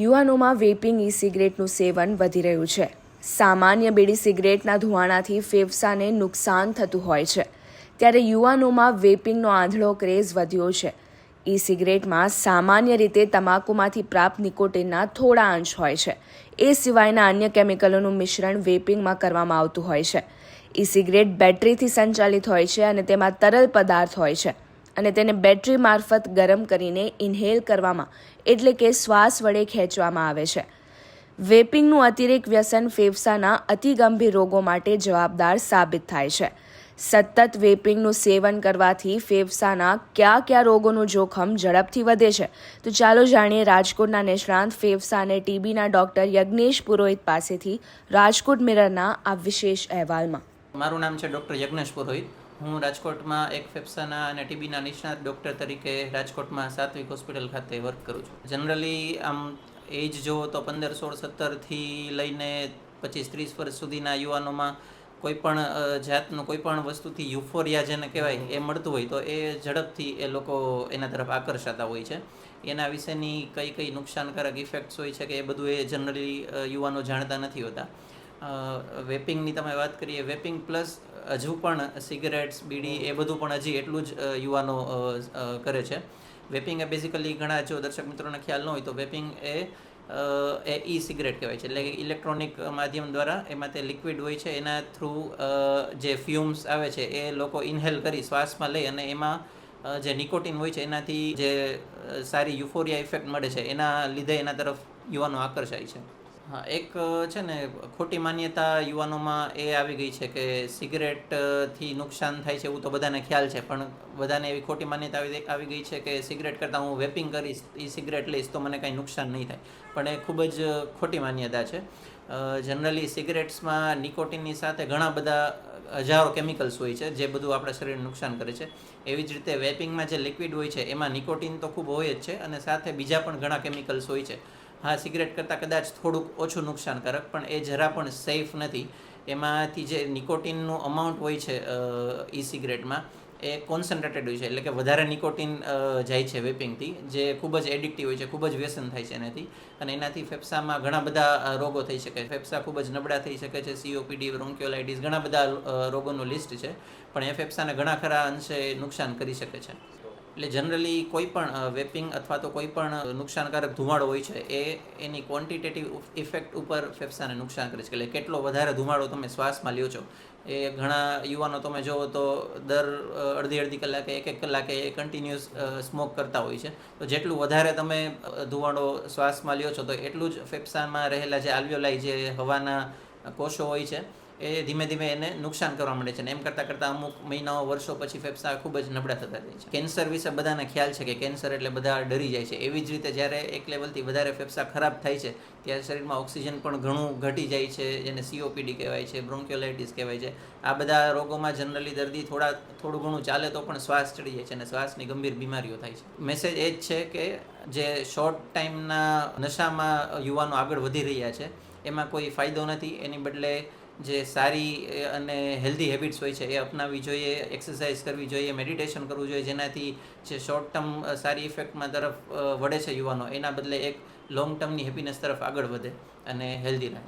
યુવાનોમાં વેપિંગ ઈ સિગરેટનું સેવન વધી રહ્યું છે. સામાન્ય બીડી સિગરેટના ધુવાણાથી ફેફસાને નુકસાન થતું હોય છે. ત્યારે યુવાનોમાં વેપિંગનો આંધળો ક્રેઝ વધ્યો છે. ઈ સિગરેટમાં સામાન્ય રીતે તમાકુમાંથી પ્રાપ્ત નિકોટિનના થોડા અંશ હોય છે. એ સિવાયના અન્ય કેમિકલોનું મિશ્રણ વેપિંગમાં કરવામાં આવતું હોય છે. ઈ સિગરેટ બેટરીથી સંચાલિત હોય છે અને તેમાં તરલ પદાર્થ હોય છે. અને તેને બેટરી મારફત ગરમ કરીને ઇન્હેલ કરવામાં, એટલે કે શ્વાસ વડે ખેંચવામાં આવે છે. વેપિંગનું અતિરેક વ્યસન ફેફસાના અતિગંભીર રોગો માટે જવાબદાર સાબિત થાય છે. સતત વેપિંગનું સેવન કરવાથી ફેફસાના કયા કયા રોગોનું જોખમ ઝડપથી વધે છે? તો ચાલો જાણીએ રાજકોટના નિષ્ણાંત ફેફસા અને ટીબીના ડોક્ટર યજ્ઞેશ પુરોહિત પાસેથી રાજકોટ મિરરના આ વિશેષ અહેવાલમાં. મારું નામ છે ડૉક્ટર યજ્ઞેશ પુરોહિત. હું રાજકોટમાં એક ફેફસાના અને ટીબીના નિષ્ણાત ડૉક્ટર તરીકે રાજકોટમાં સાત્વિક હોસ્પિટલ ખાતે વર્ક કરું છું. જનરલી આમ એજ જુઓ તો પંદર સોળ સત્તરથી લઈને પચીસ ત્રીસ વર્ષ સુધીના યુવાનોમાં કોઈ પણ જાતનું કોઈ પણ વસ્તુથી યુફોરિયા જેને કહેવાય એ મળતું હોય તો એ ઝડપથી એ લોકો એના તરફ આકર્ષાતા હોય છે. એના વિશેની કઈ કઈ નુકસાનકારક ઇફેક્ટ્સ હોય છે કે એ બધું એ જનરલી યુવાનો જાણતા નથી હોતા. વેપિંગની તમે વાત કરીએ વેપિંગ પ્લસ હજુ પણ સિગરેટ્સ, બીડી એ બધું પણ હજી એટલું જ યુવાનો કરે છે. વેપિંગ એ બેઝિકલી ઘણા જો દર્શક મિત્રોને ખ્યાલ ન હોય તો વેપિંગ એ એ ઈ સિગરેટ કહેવાય છે. એટલે કે ઇલેક્ટ્રોનિક માધ્યમ દ્વારા એમાં તે લિક્વિડ હોય છે, એના થ્રુ જે ફ્યુમ્સ આવે છે, એ લોકો ઇન્હેલ કરી શ્વાસમાં લઈ અને એમાં જે નિકોટિન હોય છે, એનાથી જે સારી યુફોરિયા ઇફેક્ટ મળે છે, એના લીધે એના તરફ યુવાનો આકર્ષાય છે. હા, એક છે ને, ખોટી માન્યતા યુવાનોમાં એ આવી ગઈ છે કે સિગરેટથી નુકસાન થાય છે એવું તો બધાને ખ્યાલ છે, પણ બધાને એવી ખોટી માન્યતા આવી ગઈ છે કે સિગરેટ કરતાં હું વેપિંગ કરીશ એ સિગરેટ લઈશ તો મને કાંઈ નુકસાન નહીં થાય. પણ એ ખૂબ જ ખોટી માન્યતા છે. જનરલી સિગરેટ્સમાં નિકોટિનની સાથે ઘણા બધા હજારો કેમિકલ્સ હોય છે, જે બધું આપણા શરીરને નુકસાન કરે છે. એવી જ રીતે વેપિંગમાં જે લિક્વિડ હોય છે, એમાં નિકોટિન તો ખૂબ હોય જ છે અને સાથે બીજા પણ ઘણા કેમિકલ્સ હોય છે. હા સિગરેટ કરતાં કદાચ થોડુંક ઓછું નુકસાનકારક, પણ એ જરા પણ સેફ નથી. એમાંથી જે નિકોટિનનું અમાઉન્ટ હોય છે ઈ સિગરેટમાં એ કોન્સન્ટ્રેટેડ હોય છે. એટલે કે વધારે નિકોટિન જાય છે વેપિંગથી જે ખૂબ જ એડિક્ટિવ હોય છે, ખૂબ જ વ્યસન થાય છે એનાથી. અને એનાથી ફેફસામાં ઘણા બધા રોગો થઈ શકે. ફેફસા ખૂબ જ નબળા થઈ શકે છે સીઓપીડી બ્રોન્ક્યોલાઇટિસ ઘણા બધા રોગોનું લિસ્ટ છે. પણ એ ફેફસાને ઘણા ખરા અંશે નુકસાન કરી શકે છે. એટલે જનરલી કોઈ પણ વેપિંગ અથવા તો કોઈ પણ નુકસાનકારક ધુમાડો હોય છે, એ એની ક્વોન્ટિટેટિવ ઇફેક્ટ ઉપર ફેફસાને નુકસાન કરે છે. એટલે કેટલો વધારે ધુમાડો તમે શ્વાસમાં લ્યો છો, એ ઘણા યુવાનો તમે જુઓ તો દર અડધી અડધી કલાકે, એક એક કલાકે એ કન્ટિન્યુઅસ સ્મોક કરતા હોય છે. તો જેટલું વધારે તમે ધુમાડો શ્વાસમાં લ્યો છો, તો એટલું જ ફેફસામાં રહેલા જે આલ્વ્યોલાઈ જે હવાના કોષો હોય છે એ ધીમે ધીમે એને નુકસાન કરવા માંડે છે અને એમ કરતાં કરતાં અમુક મહિનાઓ, વર્ષો પછી ફેફસા ખૂબ જ નબળા થતા જાય છે. કેન્સર વિશે બધાને ખ્યાલ છે કે કેન્સર એટલે બધા ડરી જાય છે. એવી જ રીતે જ્યારે એક લેવલથી વધારે ફેફસા ખરાબ થાય છે, ત્યારે શરીરમાં ઓક્સિજન પણ ઘણું ઘટી જાય છે, જેને સીઓપીડી કહેવાય છે, બ્રોન્ક્યોલાઇટિસ કહેવાય છે. આ બધા રોગોમાં જનરલી દર્દી થોડા, થોડું ઘણું ચાલે તો પણ શ્વાસ ચડી જાય છે અને શ્વાસની ગંભીર બીમારીઓ થાય છે. મેસેજ એ જ છે કે જે શોર્ટ ટાઈમના નશામાં યુવાનો આગળ વધી રહ્યા છે, એમાં કોઈ ફાયદો નથી. એની બદલે જે સારી અને હેલ્ધી હેબિટ્સ હોય છે, એ અપનાવવી જોઈએ એક્સરસાઇઝ કરવી જોઈએ મેડિટેશન કરવું જોઈએ, જેનાથી જે શોર્ટ ટર્મ સારી ઇફેક્ટમાં તરફ વળે છે યુવાનો, એના બદલે એક લોંગ ટર્મની હેપીનેસ તરફ આગળ વધે અને હેલ્ધી રહે.